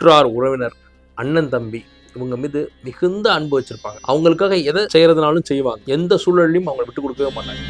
உற்றார் உறவினர் அண்ணன் தம்பி இவங்க மீது மிகுந்த அன்பு வச்சிருப்பாங்க. அவங்களுக்காக எதை செய்யறதுனாலும் செய்வாங்க. எந்த சூழலையும் அவங்களை விட்டு கொடுக்கவே மாட்டாங்க.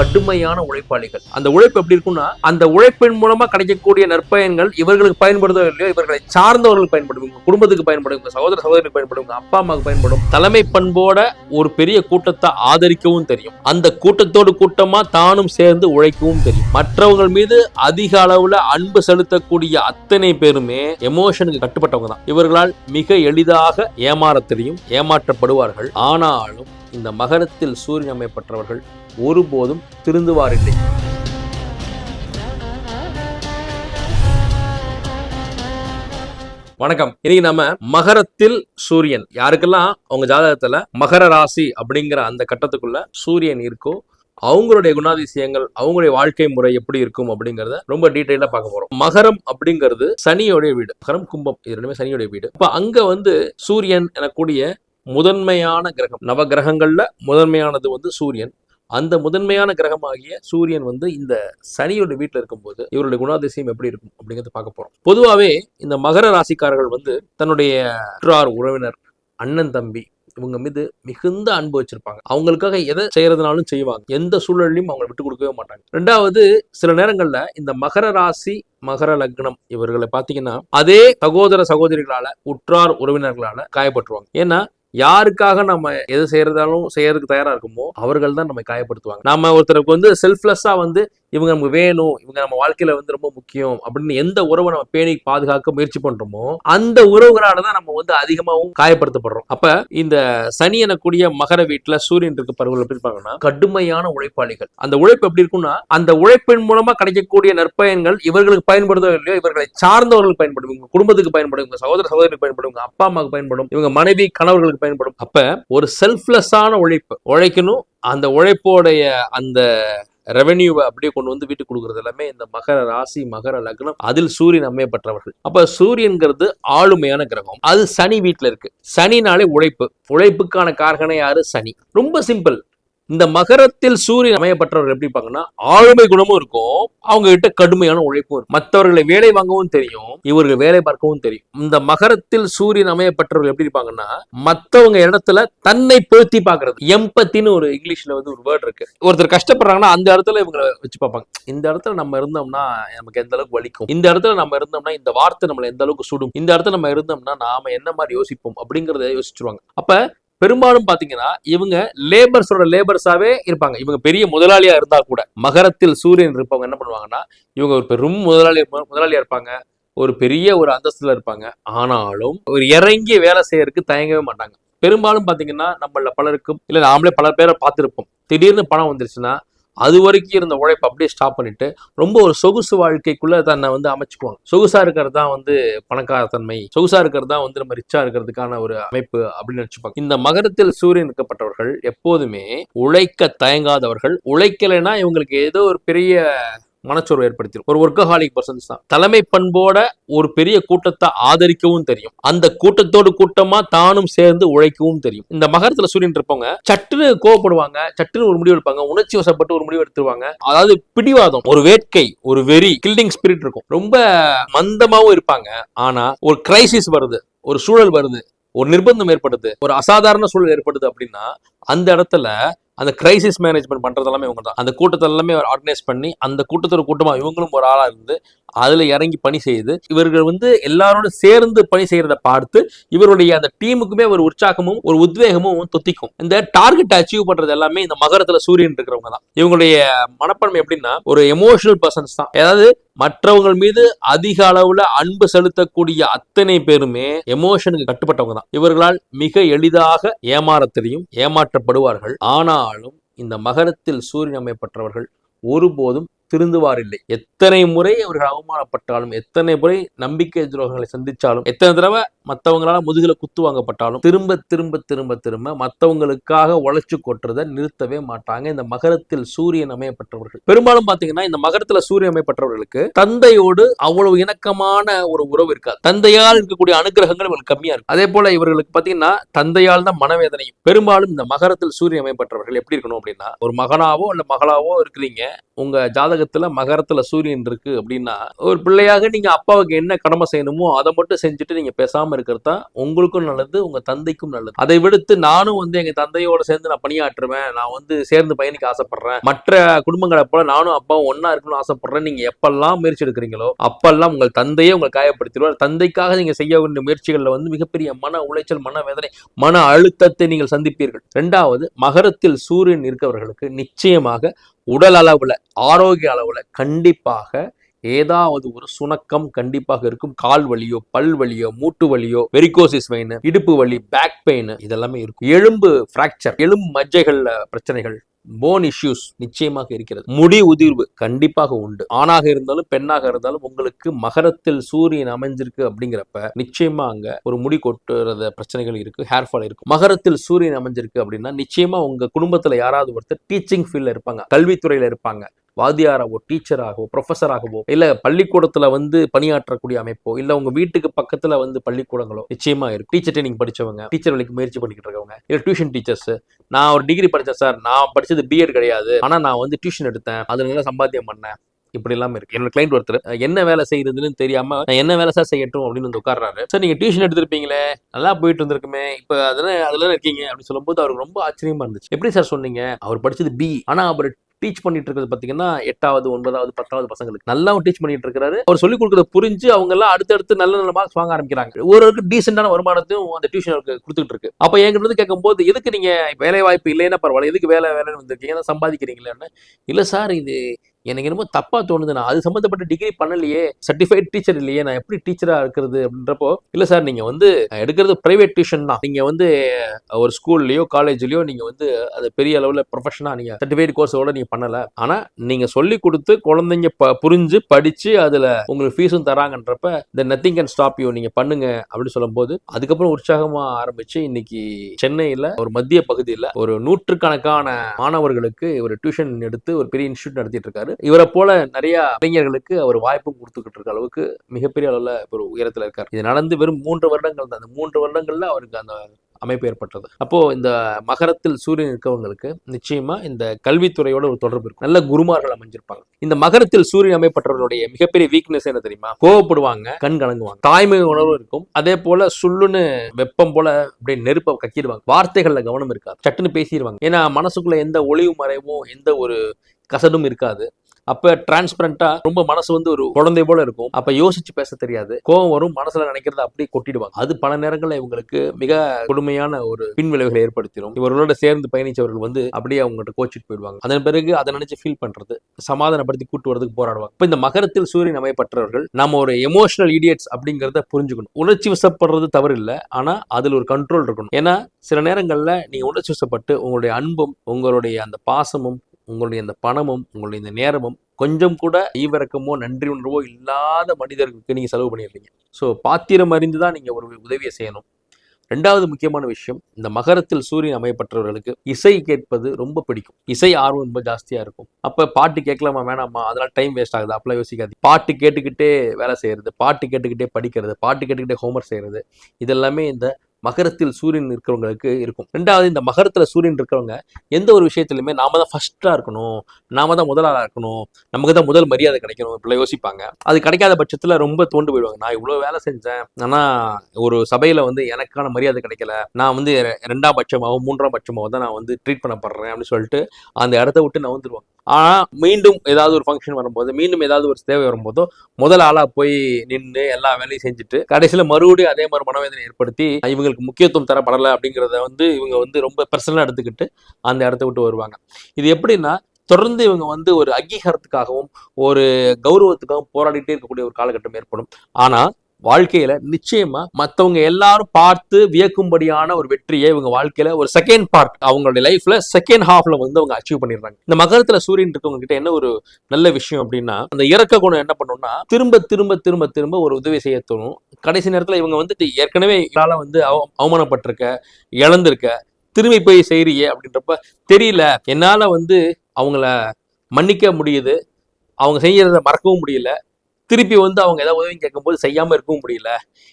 கடுமையான உழைப்பாளிகள். அந்த உழைப்பு எப்படி இருக்கும்னா அந்த உழைப்பின் மூலமா கிடைக்கக்கூடிய நற்பயன்கள் இவர்களுக்கு பயன்படுதோ இல்லையோ இவர்களை சார்ந்தவர்களுக்கு பயன்படும் குடும்பத்துக்கு பயன்படும் சகோதர சகோதரிக்கு பயன்படும் இவங்க அப்பா அம்மாவுக்கு பயன்படும். தலைமை பண்போட ஒரு பெரிய கூட்டத்தை ஆதரிக்கவும் தெரியும். அந்த கூட்டத்தோடு கூட்டமா தானும் சேர்ந்து உழைக்கவும் தெரியும். மற்றவர்கள் மீது அதிக அளவுல அன்பு செலுத்தக்கூடிய அத்தனை பேருமே எமோஷனுக்கு கட்டுப்பட்டவங்க தான். இவர்களால் மிக எளிதாக ஏமாற தெரியும் ஏமாற்றப்படுவார்கள். ஆனாலும் இந்த மகரத்தில் சூரியன் அமைப்பற்றவர்கள் ஒருபோதும் திருந்துவாரில்லை. வணக்கம். இன்னைக்கு நம்ம மகரத்தில் சூரியன். யாருக்கெல்லாம் அவங்க ஜாதகத்துல மகர ராசி அப்படிங்கிற அந்த கட்டத்துக்குள்ள சூரியன் இருக்கோ அவங்களுடைய குணாதிசயங்கள் அவங்களுடைய வாழ்க்கை முறை எப்படி இருக்கும் அப்படிங்கறத ரொம்ப டீட்டெயிலா பார்க்க போறோம். மகரம் அப்படிங்கிறது சனியோடைய வீடு. மகரம் கும்பம். இது ரெண்டுமே சனியோடைய வீடு. இப்ப அங்க வந்து சூரியன் எனக்கூடிய முதன்மையான கிரகம். நவ கிரகங்களில் முதன்மையானது வந்து சூரியன். அந்த முதன்மையான கிரகமாகிய சூரியன் வந்து இந்த சனியோட வீட்டில் இருக்கும்போது இவருடைய குணாதிசயம் எப்படி இருக்கும் அப்படிங்கிறது பார்க்க போகிறோம் பொதுவாகவே இந்த மகர ராசிக்காரர்கள் வந்து தன்னுடைய உற்றார் உறவினர் அண்ணன் தம்பி இவங்க மீது மிகுந்த அன்பு வச்சிருப்பாங்க. அவங்களுக்காக எதை செய்யறதுனாலும் செய்வாங்க. எந்த சூழலையும் அவங்களை விட்டு கொடுக்கவே மாட்டாங்க. ரெண்டாவது சில நேரங்கள்ல இந்த மகர ராசி மகர லக்னம் இவர்களை பாத்தீங்கன்னா அதே சகோதர சகோதரிகளால உற்றார் உறவினர்களால காயப்பட்டுருவாங்க. ஏன்னா யாருக்காக நம்ம எது செய்யறதாலும் செய்யறதுக்கு தயாரா இருக்குமோ அவர்கள் தான் நம்ம காயப்படுத்துவாங்க. நம்ம ஒருத்தருக்கு வந்து செல்ஃப்லெஸ்ஸா வந்து இவங்க நமக்கு வேணும் இவங்க நம்ம வாழ்க்கையில வந்து ரொம்ப முக்கியம் அப்படின்னு எந்த உறவை நம்ம பேணி பாதுகாக்க முயற்சி பண்றோமோ அந்த உறவுகளால தான் நம்ம வந்து அதிகமாகவும் காயப்படுத்தப்படுறோம். அப்ப இந்த சனி எனக்கூடிய மகர வீட்டுல சூரியன் இருக்க பருவங்கள் எப்படி இருப்பாங்கன்னா கடுமையான உழைப்பாளிகள். அந்த உழைப்பு எப்படி இருக்கும்னா அந்த உழைப்பின் மூலமா கிடைக்கக்கூடிய நற்பயன்கள் இவர்களுக்கு பயன்படுதோ இல்லையோ இவர்களை சார்ந்தவர்களுக்கு பயன்படும். இவங்க குடும்பத்துக்கு பயன்படும் இவங்க சகோதர சகோதரிக்கு பயன்படும் இவங்க அப்பா அம்மாவுக்கு பயன்படும் இவங்க மனைவி கணவர்களுக்கு பயன்படும். அப்ப ஒரு செல்ஃப்லெஸ்ஸான உழைப்பு உழைக்கணும். அந்த உழைப்போடைய அந்த ரெவென்யூவை அப்படியே கொண்டு வந்து வீட்டுக்கு கொடுக்குறது எல்லாமே இந்த மகர ராசி மகர லக்னம் அதில் சூரியன் அமையப்பட்டவர்கள் அப்ப சூரியன்கிறது ஆளுமையான கிரகம். அது சனி வீட்டுல இருக்கு. சனினாலே உழைப்பு. உழைப்புக்கான காரகனை யாரு? சனி. ரொம்ப சிம்பிள் இந்த மகரத்தில் சூரியன் அமையப்பட்டவர்கள் எப்படி இருப்பாங்கன்னா ஆளுமை குணமும் இருக்கும் அவங்க கிட்ட கடுமையான உழைப்பும் இருக்கும். மற்றவர்களை வேலை வாங்கவும் தெரியும் இவர்கள் வேலை பார்க்கவும் தெரியும். இந்த மகரத்தில் சூரியன் அமையப்பட்டவர்கள் எப்படி இருப்பாங்கன்னா மற்றவங்க இடத்துல தன்னை பொருத்தி பாக்குறது எம்பத்தின்னு ஒரு இங்கிலீஷ்ல வந்து ஒரு வேர்ட் இருக்கு. ஒருத்தர் கஷ்டப்படுறாங்கன்னா அந்த இடத்துல இவங்களை வச்சு பார்ப்பாங்க. இந்த இடத்துல நம்ம இருந்தோம்னா நமக்கு எந்த அளவுக்கு வலிக்கும்? இந்த இடத்துல நம்ம இருந்தோம்னா இந்த வார்த்தை நம்மளை எந்த அளவுக்கு சுடும்? இந்த இடத்துல நம்ம இருந்தோம்னா நாம என்ன மாதிரி யோசிப்போம்? அப்படிங்கறத யோசிச்சிருவாங்க. அப்ப பெரும்பாலும் பாத்தீங்கன்னா இவங்க லேபர்ஸோட லேபர்ஸாவே இருப்பாங்க. இவங்க பெரிய முதலாளியா இருந்தா கூட மகரத்தில் சூரியன் இருப்பவங்க என்ன பண்ணுவாங்கன்னா இவங்க ஒரு பெரும் முதலாளி முதலாளியா இருப்பாங்க. ஒரு பெரிய ஒரு அந்தஸ்துல இருப்பாங்க. ஆனாலும் ஒரு இறங்கி வேலை செய்யறதுக்கு தயங்கவே மாட்டாங்க. பெரும்பாலும் பாத்தீங்கன்னா நம்மள பலருக்கும் இல்ல நாமளே பல பேரை பார்த்திருப்போம். திடீர்னு பணம் வந்துருச்சுன்னா அது வரைக்கும் இருந்த உழைப்பு அப்படியே ஸ்டாப் பண்ணிட்டு ரொம்ப ஒரு சொகுசு வாழ்க்கைக்குள்ள தன்னை வந்து அமைச்சுக்குவாங்க. சொகுசா இருக்கிறது தான் வந்து பணக்காரத்தன்மை சொகுசா இருக்கிறது தான் வந்து நம்ம ரிச்சா இருக்கிறதுக்கான ஒரு அமைப்பு அப்படின்னு நினைச்சுப்பாங்க. இந்த மகரத்தில் சூரியன் இருக்கப்பட்டவர்கள் எப்போதுமே உழைக்க தயங்காதவர்கள். உழைக்கலைன்னா இவங்களுக்கு ஏதோ ஒரு பெரிய மனச்சோர்வு ஏற்படுத்திடும். ஒரு ஒர்க்கஹாலிக் பர்சன்ஸ் தான். தலைமை பண்போட ஒரு பெரிய கூட்டத்தை ஆதரிக்கவும் தெரியும். அந்த கூட்டத்தோடு கூட்டமா தானும் சேர்ந்து உழைக்கவும் தெரியும். இந்த மகரத்துல சூரியன் இருப்பவங்க சட்டுன்னு கோவப்படுவாங்க சட்டுன்னு ஒரு முடிவு எடுப்பாங்க உணர்ச்சி வசப்பட்டு ஒரு முடிவு எடுத்துருவாங்க. அதாவது பிடிவாதம் ஒரு வேட்கை ஒரு வெறி கில்டிங் ஸ்பிரிட் இருக்கும். ரொம்ப மந்தமாவும் இருப்பாங்க. ஆனா ஒரு கிரைசிஸ் வருது ஒரு சூழல் வருது ஒரு நிர்பந்தம் ஏற்படுது ஒரு அசாதாரண சூழல் ஏற்படுது அப்படின்னா அந்த இடத்துல அந்த கிரைசிஸ் மேனேஜ்மெண்ட் பண்றது எல்லாமே இவங்க தான் அந்த கூட்டத்தை எல்லாமே ஆர்கனைஸ் பண்ணி அந்த கூட்டத்தோட கூட்டமா இவங்களும் ஒரு ஆளா இருந்து அதுல இறங்கி பணி செய்து இவர்கள் வந்து எல்லாரோட சேர்ந்து பணி செய்யறத பார்த்து இவருடைய அந்த டீமுக்குமே ஒரு உற்சாகமும் ஒரு உத்வேகமும் தொத்திக்கும். இந்த டார்கெட் அச்சீவ் பண்றது எல்லாமே இந்த மகரத்துல சூரியன் இருக்கிறவங்க தான். இவங்களுடைய மனப்பான்மை எப்படின்னா ஒரு எமோஷனல் பர்சன்ஸ் தான். அதாவது மற்றவங்கள் மீது அதிக அளவுல அன்பு செலுத்தக்கூடிய அத்தனை பேருமே எமோஷனுக்கு கட்டுப்பட்டவங்க தான். இவர்களால் மிக எளிதாக ஏமாற தெரியும் ஏமாற்றப்படுவார்கள். ஆனாலும் இந்த மகரத்தில் சூரியன் அமைப்பற்றவர்கள் ஒருபோதும் திருந்துவாரில்லை. எத்தனை முறை அவர்கள் அவமானப்பட்டாலும் எத்தனை முறை நம்பிக்கை துரோகங்களை சந்திச்சாலும் எத்தனை தடவை மற்றவங்களால முதுகில குத்து வாங்கப்பட்டாலும் திரும்ப திரும்ப திரும்ப திரும்ப மற்றவங்களுக்காக உழைச்சு கொட்டுறதை நிறுத்தவே மாட்டாங்க. இந்த மகரத்தில் சூரியன் அமையப்பட்டவர்கள் பெரும்பாலும் பாத்தீங்கன்னா இந்த மகரத்துல சூரியன் அமையப்பட்டவர்களுக்கு தந்தையோடு அவ்வளவு இணக்கமான ஒரு உறவு இருக்காது. தந்தையால் இருக்கக்கூடிய அனுகிரகங்கள் இவங்களுக்கு கம்மியா இருக்கும் அதே போல இவர்களுக்கு பாத்தீங்கன்னா தந்தையால் தான் மனவேதனையும். பெரும்பாலும் இந்த மகரத்தில் சூரியன் அமையப்பட்டவர்கள் எப்படி இருக்கணும் அப்படின்னா ஒரு மகனாவோ இல்ல மகளாவோ இருக்கிறீங்க. உங்க ஜாதக ஜாதகத்துல மகரத்துல சூரியன் இருக்கு அப்படின்னா ஒரு பிள்ளையாக நீங்க அப்பாவுக்கு என்ன கடமை செய்யணுமோ அதை மட்டும் செஞ்சுட்டு நீங்க பேசாம இருக்கிறது தான் உங்களுக்கும் நல்லது உங்க தந்தைக்கும் நல்லது. அதை விடுத்து நானும் வந்து எங்க தந்தையோட சேர்ந்து நான் பணியாற்றுவேன் நான் வந்து சேர்ந்து பயணிக்க ஆசைப்படுறேன். மற்ற குடும்பங்களை போல நானும் அப்பாவும் ஒன்னா இருக்கணும்னு ஆசைப்படுறேன். நீங்க எப்பெல்லாம் முயற்சி எடுக்கிறீங்களோ அப்பெல்லாம் உங்கள் தந்தையே உங்களை காயப்படுத்திடுவார். தந்தைக்காக நீங்க செய்ய வேண்டிய முயற்சிகள்ல வந்து மிகப்பெரிய மன உளைச்சல் மன வேதனை மன அழுத்தத்தை நீங்கள் சந்திப்பீர்கள். ரெண்டாவது மகரத்தில் சூரியன் இருக்கவர்களுக்கு நிச்சயமாக உடல் அளவுல ஆரோக்கிய அளவுல கண்டிப்பாக ஏதாவது ஒரு சுணக்கம் கண்டிப்பாக இருக்கும். கால் வலியோ பல் வலியோ மூட்டு வலியோ வெரிகோசிஸ் வெயின் இடுப்பு வலி பேக் பெயின் இதெல்லாமே இருக்கும். எலும்பு பிராக்சர் எலும்பு மஜ்ஜைகள்ல பிரச்சனைகள் போன் இஷ்யூஸ் நிச்சயமாக இருக்கிறது. முடி உதிர்வு கண்டிப்பாக உண்டு. ஆணாக இருந்தாலும் பெண்ணாக இருந்தாலும் உங்களுக்கு மகரத்தில் சூரியன் அமைஞ்சிருக்கு அப்படிங்கிறப்ப நிச்சயமா அங்க ஒரு முடி கொட்டுறத பிரச்சனைகள் இருக்கு ஹேர் ஃபால் இருக்கும். மகரத்தில் சூரியன் அமைஞ்சிருக்கு அப்படின்னா நிச்சயமா உங்க குடும்பத்துல யாராவது ஒருத்தர் டீச்சிங் ஃபீல்ட்ல இருப்பாங்க கல்வித்துறையில இருப்பாங்க. வாத்தியாராகவோ டீச்சராகவோ ப்ரொஃபஸராகவோ இல்லை பள்ளிக்கூடத்தில் வந்து பணியாற்றக்கூடிய அமைப்போ இல்லை உங்க வீட்டுக்கு பக்கத்தில் வந்து பள்ளிக்கூடங்களோ நிச்சயமாக இருக்கும். டீச்சர் ட்ரைனிங் படிச்சவங்க டீச்சர் வேலைக்கு முயற்சி பண்ணிக்கிட்டு இருக்கவங்க இல்லை டியூஷன் டீச்சர்ஸ் நான் ஒரு டிகிரி படித்தேன் சார் நான் படிச்சது பிஎட் கிடையாது. ஆனா நான் வந்து டியூஷன் எடுத்தேன். அதுல நல்லா சம்பாத்தியம் பண்ணேன். இப்படி எல்லாம் இருக்கு. என்னோட கிளைண்ட் ஒருத்தர் என்ன வேலை செய்யறதுன்னு தெரியாம நான் என்ன வேலை சார் செய்யட்டும்? அப்படின்னு வந்து உட்கார்றாரு. சார் நீங்க டியூஷன் எடுத்திருப்பீங்களே? நல்லா போயிட்டு இருந்திருக்குமே இப்ப அதெல்லாம் அதுல இருக்கீங்க. அப்படின்னு சொல்லும்போது அவருக்கு ரொம்ப ஆச்சரியமா இருந்துச்சு. எப்படி சார் சொன்னீங்க? அவர் படிச்சது பி ஆனா அவர் டீச் பண்ணிட்டு இருக்கிறது பாத்தீங்கன்னா எட்டாவது ஒன்பதாவது பத்தாவது பசங்களுக்கு. நல்லா டீச் பண்ணிட்டு இருக்கிறாரு அவர் சொல்லிக் கொடுக்கறத புரிஞ்சு அவங்க எல்லாம் அடுத்தடுத்து நல்ல நல்ல மார்க்ஸ் வாங்க ஆரம்பிக்கிறாங்க. ஒருவருக்கு டீசென்டான வருமானத்தையும் அந்த டியூஷனுக்கு கொடுத்துட்டு இருக்கு அப்ப என்கிட்ட இருந்து கேட்கும்போது எதுக்கு நீங்க வேலை வாய்ப்பு இல்லைன்னா பரவாயில்ல எதுக்கு வேலை வேலைன்னு வந்திருக்கீங்க ஏன்னா சம்பாதிக்கிறீங்களேன்னு. இல்ல சார் இது எனக்கு என்னமோ தப்பாக தோணுது. நான் அது சம்மந்தப்பட்ட டிகிரி பண்ணலையே. சர்டிஃபைட் டீச்சர் இல்லையே. நான் எப்படி டீச்சராக இருக்கிறது அப்படின்றப்போ இல்லை சார் நீங்கள் வந்து எடுக்கிறது ப்ரைவேட் டியூஷன் தான். நீங்கள் வந்து ஒரு ஸ்கூல்லையோ காலேஜ்லையோ நீங்கள் வந்து அது பெரிய அளவில் ப்ரொஃபஷனாக நீங்கள் சர்டிஃபைட் கோர்ஸோட நீங்கள் பண்ணலை. ஆனால் நீங்கள் சொல்லி கொடுத்து குழந்தைங்க ப- புரிஞ்சு படித்து அதில் உங்களுக்கு ஃபீஸும் தராங்கன்றப்ப இந்த நத்திங் கேன் ஸ்டாப் யூ நீங்கள் பண்ணுங்க. அப்படின்னு சொல்லும்போது அதுக்கப்புறம் உற்சாகமாக ஆரம்பித்து இன்னைக்கு சென்னையில் ஒரு மத்திய பகுதியில் ஒரு நூற்றுக்கணக்கான மாணவர்களுக்கு ஒரு டியூஷன் எடுத்து ஒரு பெரிய இன்ஸ்டியூட் நடத்திட்டு இருக்காரு. இவரை போல நிறைய இளைஞர்களுக்கு அவர் வாய்ப்பும் கொடுத்துக்கிட்டு இருக்க அளவுக்கு மிகப்பெரிய அளவுல ஒரு உயரத்தில் இருக்காரு. இது நடந்து வெறும் மூன்று வருடங்கள் தான். அந்த மூன்று வருடங்கள்ல அவருக்கு அந்த அமைப்பு ஏற்பட்டது. அப்போ இந்த மகரத்தில் சூரியன் இருக்கவங்களுக்கு நிச்சயமா இந்த கல்வித்துறையோட ஒரு தொடர்பு இருக்கும். நல்ல குருமார்கள் அமைஞ்சிருப்பாங்க. இந்த மகரத்தில் சூரியன் அமைப்பட்டவர்களுடைய மிகப்பெரிய வீக்னஸ் என்ன தெரியுமா? கோவப்படுவாங்க கண் கலங்குவாங்க. தாய்மை உணர்வு இருக்கும். அதே போல சுள்ளுன்னு வெப்பம் போல அப்படியே நெருப்பை கக்கிடுவாங்க. வார்த்தைகள்ல கவனம் இருக்காது. சட்டுன்னு பேசிடுவாங்க. ஏன்னா மனசுக்குள்ள எந்த ஒளிவு மறைவும் எந்த ஒரு கசடும் இருக்காது. அப்ப டிரான்ஸ்பரண்டா ரொம்ப மனசு வந்து ஒரு குழந்தை போல இருக்கும். அப்ப யோசிச்சு பேச தெரியாது. கோவம் வரும் மனசுல நினைக்கிறத அப்படியே கொட்டிடுவாங்க. அது பல நேரங்களில் இவங்களுக்கு மிக கொடுமையான ஒரு பின்விளைவுகளை ஏற்படுத்திடும். இவர்களோட சேர்ந்து பயணிச்சவர்கள் வந்து அப்படியே அவங்ககிட்ட கோச்சிட்டு போயிடுவாங்க. அதன் பிறகு அதை நினைச்சு ஃபீல் பண்றது சமாதானப்படுத்தி கூட்டு வரதுக்கு போராடுவாங்க. இப்ப இந்த மகரத்தில் சூரியன் அமைப்பற்றவர்கள் நம்ம ஒரு எமோஷனல் இடியட்ஸ் அப்படிங்கிறத புரிஞ்சுக்கணும். உணர்ச்சி வசப்படுறது தவறு இல்லை ஆனா அதுல ஒரு கண்ட்ரோல் இருக்கணும். ஏன்னா சில நேரங்களில் நீங்க உணர்ச்சி வசப்பட்டு உங்களுடைய அன்பும் உங்களுடைய அந்த பாசமும் உங்களுடைய அந்த பணமும் உங்களுடைய இந்த நேரமும் கொஞ்சம் கூட ஈவிரக்கமோ நன்றி உணர்வோ இல்லாத மனிதர்களுக்கு நீங்கள் செலவு பண்ணிடுறீங்க. ஸோ பாத்திரம் அறிந்து தான் நீங்கள் ஒரு உதவியை செய்யணும். ரெண்டாவது முக்கியமான விஷயம் இந்த மகரத்தில் சூரியன் அமையப்பட்டவர்களுக்கு இசை கேட்பது ரொம்ப பிடிக்கும். இசை ஆர்வம் ரொம்ப ஜாஸ்தியாக இருக்கும். அப்போ பாட்டு கேட்கலாமா வேணாமா? அதெல்லாம் டைம் வேஸ்ட் ஆகுது. அப்பெல்லாம் யோசிக்காது பாட்டு கேட்டுக்கிட்டே வேலை செய்கிறது பாட்டு கேட்டுக்கிட்டே படிக்கிறது பாட்டு கேட்டுக்கிட்டே ஹோம்ஒர்க் செய்கிறது இதெல்லாமே இந்த மகரத்தில் சூரியன் இருக்கிறவங்களுக்கு இருக்கும். ரெண்டாவது இந்த மகரத்தில் சூரியன் இருக்கிறவங்க எந்த ஒரு விஷயத்துலையுமே நாம தான் ஃபஸ்ட்டாக இருக்கணும். நாம தான் முதலாளாக இருக்கணும். நமக்கு தான் முதல் மரியாதை கிடைக்கணும் இப்படிலாம் யோசிப்பாங்க. அது கிடைக்காத பட்சத்தில் ரொம்ப தோண்டு போயிடுவாங்க. நான் இவ்வளோ வேலை செஞ்சேன். ஆனால் ஒரு சபையில் வந்து எனக்கான மரியாதை கிடைக்கல. நான் வந்து ரெண்டாம் பட்சமாகவும் மூன்றாம் பட்சமாகவும் தான் நான் வந்து ட்ரீட் பண்ணப்படுறேன் அப்படின்னு சொல்லிட்டு அந்த இடத்த விட்டு நான் வந்துடுவேன் ஆனால் மீண்டும் ஏதாவது ஒரு ஃபங்க்ஷன் வரும்போது மீண்டும் ஏதாவது ஒரு தேவை வரும்போதோ முதல் ஆளாக போய் நின்று எல்லா வேலையும் செஞ்சுட்டு கடைசியில் மறுபடியும் அதே மாதிரி மனவேதனை ஏற்படுத்தி இவங்க இவங்களுக்கு முக்கியத்துவம் தரப்படலை அப்படிங்கிறத வந்து இவங்க வந்து ரொம்ப பர்சனலாக எடுத்துக்கிட்டு அந்த இடத்த விட்டு வருவாங்க. இது எப்படின்னா தொடர்ந்து இவங்க வந்து ஒரு அங்கீகாரத்துக்காகவும் ஒரு கௌரவத்துக்காகவும் போராடிட்டே இருக்கக்கூடிய ஒரு காலகட்டம் ஏற்படும். ஆனா வாழ்க்கையில நிச்சயமா மத்தவங்க எல்லாரும் பார்த்து வியக்கும்படியான ஒரு வெற்றியை இவங்க வாழ்க்கையில ஒரு செகண்ட் பார்ட் அவங்களுடைய லைஃப்ல செகண்ட் ஹாஃப்ல வந்து அவங்க அச்சீவ் பண்ணிடுறாங்க. இந்த மகரத்துல சூரியன் இருக்கவங்க கிட்ட என்ன ஒரு நல்ல விஷயம் அப்படின்னா அந்த இறக்க குணம் என்ன பண்ணும்னா திரும்ப திரும்ப திரும்ப திரும்ப ஒரு உதவி செய்ய தோணும். கடைசி நேரத்துல இவங்க வந்து ஏற்கனவே இதால வந்து அவ- அவமானப்பட்டிருக்க இழந்திருக்க திரும்பி போய் செய்றியே அப்படின்றப்ப தெரியல. என்னால வந்து அவங்கள மன்னிக்க முடியுது. அவங்க செய்யறத மறக்கவும் முடியல. திருப்பி வந்து அவங்க ஏதாவது உதவி கேட்கும்போது செய்யாம இருக்கவும் முடியல.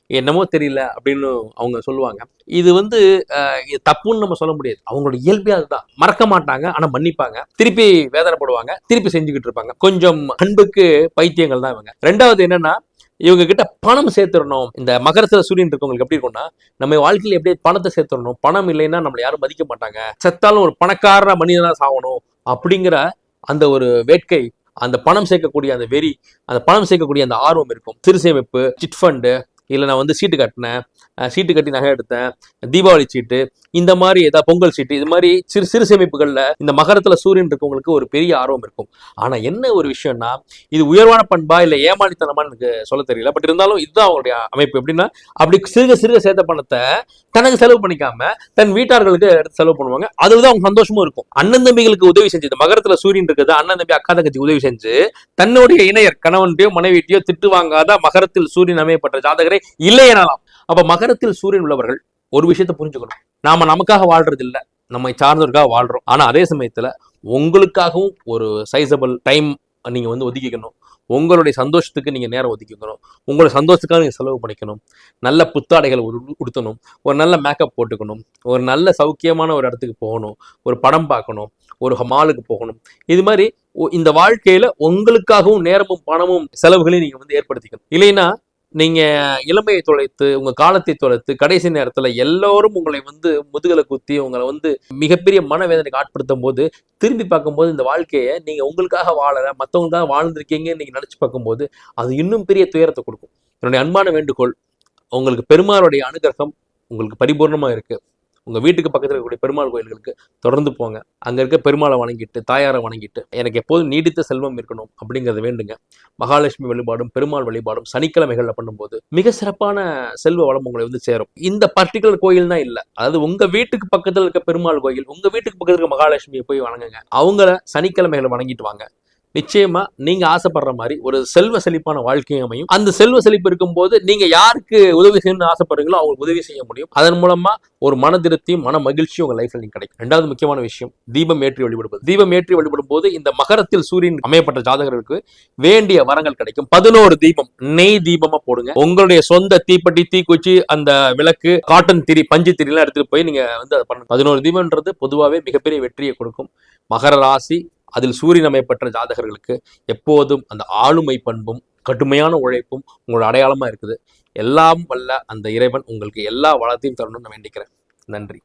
என்னமோ தெரியல அப்படின்னு அவங்க சொல்லுவாங்க. இது வந்து அஹ், இது தப்புன்னு நம்ம சொல்ல முடியாது. அவங்களோட இயல்பே அதுதான். மறக்க மாட்டாங்க ஆனா மன்னிப்பாங்க. திருப்பி வேதனைப்படுவாங்க திருப்பி செஞ்சுக்கிட்டு இருப்பாங்க. கொஞ்சம் அன்புக்கு பைத்தியங்கள் தான் இவங்க. ரெண்டாவது என்னன்னா இவங்க கிட்ட பணம் சேர்த்துடணும். இந்த மகரத்துல சூரியன் இருக்கவங்களுக்கு எப்படி இருக்கும்னா நம்ம வாழ்க்கையில எப்படியே பணத்தை சேர்த்துடணும். பணம் இல்லைன்னா நம்மளை யாரும் மதிக்க மாட்டாங்க. செத்தாலும் ஒரு பணக்கார மனிதனா சாகணும் அப்படிங்கிற அந்த ஒரு வேட்கை அந்த பணம் சேர்க்கக்கூடிய அந்த வெறி அந்த பணம் சேர்க்கக்கூடிய அந்த ஆர்வம் இருக்கும். சிறு சேமிப்பு சிட் ஃபண்டு இல்லை நான் வந்து சீட்டு கட்டினேன். சீட்டு கட்டி நகை எடுத்தேன். தீபாவளி சீட்டு இந்த மாதிரி ஏதாவது பொங்கல் சீட்டு இது மாதிரி சிறு சிறு சேமிப்புகளில் இந்த மகரத்தில் சூரியன் இருக்கவங்களுக்கு ஒரு பெரிய ஆர்வம் இருக்கும். ஆனா என்ன ஒரு விஷயம்னா இது உயர்வான பண்பா இல்லை ஏமாளித்தனமான்னு எனக்கு சொல்ல தெரியல. பட் இருந்தாலும் இதுதான் அவங்களுடைய அமைப்பு. எப்படின்னா அப்படி சிறுக சிறுக சேர்த்த பணத்தை தனக்கு செலவு பண்ணிக்காம தன் வீட்டார்களுக்கு எடுத்து செலவு பண்ணுவாங்க. அதுலதான் அவங்க சந்தோஷமும் இருக்கும். அண்ணன் தம்பிகளுக்கு உதவி செஞ்சு இந்த மகரத்தில் சூரியன் இருக்குது அண்ணன் தம்பி அக்கா தங்கச்சி உதவி செஞ்சு தன்னுடைய இணையர் கணவன்டையோ மனைவிட்டையோ திட்டு வாங்காத மகரத்தில் சூரியன் அமையப்பட்ட ஜாதகரை இல்லை எனலாம். அப்ப மகரத்தில் சூரியன் உள்ளவர்கள் ஒரு விஷயத்தை புரிஞ்சுக்கணும். நாம நமக்காக வாழ்றது இல்ல நம்மை சார்ந்தவருக்காக வாழ்றோம். ஆனா அதே சமயத்துல உங்களுக்காகவும் ஒரு சைசபிள் டைம் நீங்க வந்து ஒதுக்கிக்கணும். உங்களுடைய சந்தோஷத்துக்கு நீங்க நேரம் ஒதுக்கிக்கணும். உங்களை சந்தோஷத்துக்காக நீங்க செலவு பண்ணிக்கணும். நல்ல புத்தாடைகள் உடுத்தணும். ஒரு நல்ல மேக்கப் போட்டுக்கணும். ஒரு நல்ல சௌக்கியமான ஒரு இடத்துக்கு போகணும். ஒரு படம் பார்க்கணும். ஒரு மாலுக்கு போகணும். இது மாதிரி இந்த வாழ்க்கையில உங்களுக்காகவும் நேரமும் பணமும் செலவுகளையும் நீங்க வந்து ஏற்படுத்திக்கணும். இல்லைன்னா நீங்கள் இளமையை தொலைத்து உங்கள் காலத்தை தொலைத்து கடைசி நேரத்தில் எல்லோரும் உங்களை வந்து முதுகலை குத்தி உங்களை வந்து மிகப்பெரிய மனவேதனைக்கு ஆட்படுத்தும் போது திரும்பி பார்க்கும்போது இந்த வாழ்க்கையை நீங்கள் உங்களுக்காக வாழல மற்றவங்களுக்காக வாழ்ந்திருக்கீங்கன்னு நீங்கள் நினச்சி பார்க்கும்போது அது இன்னும் பெரிய துயரத்தை கொடுக்கும். என்னுடைய அன்பான வேண்டுகோள் உங்களுக்கு பெருமாளுடைய அனுகிரகம் உங்களுக்கு பரிபூர்ணமாக இருக்குது உங்கள் வீட்டுக்கு பக்கத்தில் இருக்கக்கூடிய பெருமாள் கோயில்களுக்கு தொடர்ந்து போங்க. அங்கே இருக்க பெருமாளை வணங்கிட்டு தாயாரை வணங்கிட்டு எனக்கு எப்போதும் நீடித்த செல்வம் இருக்கணும் அப்படிங்கிறத வேண்டுங்க. மகாலட்சுமி வழிபாடும் பெருமாள் வழிபாடும் சனிக்கிழமைகளில் பண்ணும்போது மிக சிறப்பான செல்வ வளம் உங்களை வந்து சேரும். இந்த பர்டிகுலர் கோயில் தான் அதாவது உங்கள் வீட்டுக்கு பக்கத்தில் இருக்க பெருமாள் கோயில் உங்கள் வீட்டுக்கு பக்கத்தில் இருக்க மகாலட்சுமியை போய் வணங்குங்க. அவங்கள சனிக்கிழமைகளை வணங்கிட்டு வாங்க. நிச்சயமா நீங்க ஆசைப்படுற மாதிரி ஒரு செல்வ செழிப்பான வாழ்க்கை அமையும். அந்த செல்வ செழிப்பு இருக்கும்போது நீங்க யாருக்கு உதவி செய்யணும்னு ஆசைப்படுறீங்களோ அவங்களுக்கு உதவி செய்ய முடியும். அதன் மூலமா ஒரு மன திருப்தியும் மன மகிழ்ச்சியும் உங்க லைஃப்ல நீங்க கிடைக்கும். ரெண்டாவது முக்கியமான விஷயம் தீபம் ஏற்றி வழிபடுவது. தீபம் ஏற்றி வழிபடும் போது இந்த மகரத்தில் சூரியன் அமையப்பட்ட ஜாதகர்களுக்கு வேண்டிய வரங்கள் கிடைக்கும். பதினோரு தீபம் நெய் தீபமா போடுங்க. உங்களுடைய சொந்த தீப்பெட்டி தீக்குச்சி அந்த விளக்கு காட்டன் திரி பஞ்சு திரி எல்லாம் எடுத்துட்டு போய் நீங்க வந்து பதினோரு தீபம்ன்றது பொதுவாகவே மிகப்பெரிய வெற்றியை கொடுக்கும். மகர ராசி அதில் சூரியன் அமைப்பற்ற ஜாதகர்களுக்கு எப்போதும் அந்த ஆளுமை பண்பும் கடுமையான உழைப்பும் உங்களோட அடையாளமா இருக்குது. எல்லாம் வல்ல அந்த இறைவன் உங்களுக்கு எல்லா வளத்தையும் தரணும்னு நான் வேண்டிக்கிறேன். நன்றி.